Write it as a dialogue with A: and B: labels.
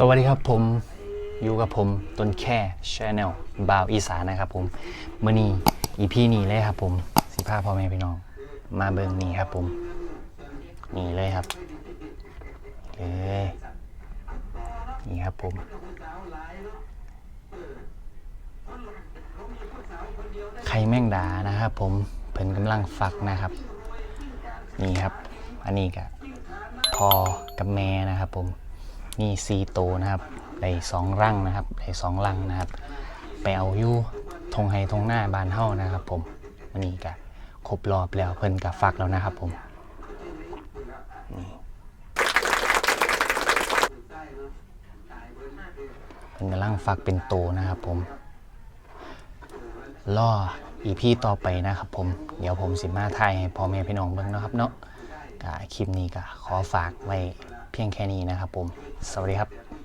A: สวัสดีครับผมอยู่กับผมต้นแค่ชแนลบาวอีสานนะครับผมมื่อนี้อีพีนี้เลยครับผมสิพาพ่อแม่พี่น้อง มาเบิ่งนี่ครับผม นี่เลยครับเลยนี่ครับผมไข่แมงดานะครับผมเพิ่นกำลังฟักนะครับ นี่ครับ อันนี้ก็พอกับแม่นะครับผม นี่ซีโตวนะครับได้สองรังนะครับได้สองรังนะครับ ไปเอาอยู่ทงไฮทงหน้าบานเฮ้านะครับ ผมวันนี้ก็ครบรอบแล้วเพิ่นกับฟักแล้วนะครับ ผมนี่เพิ่นกำลังฟักเป็นโตนะครับ ผมล่ออีพีต่อไปนะครับ ผมเดี๋ยวผมสิมาถ่ายให้พ่อแม่พี่น้องเบิ่งนะครับ เนาะก็คลิปนี้ก็ขอฝากไว้ พียงแค่นี้นะครับผม สวัสดีครับ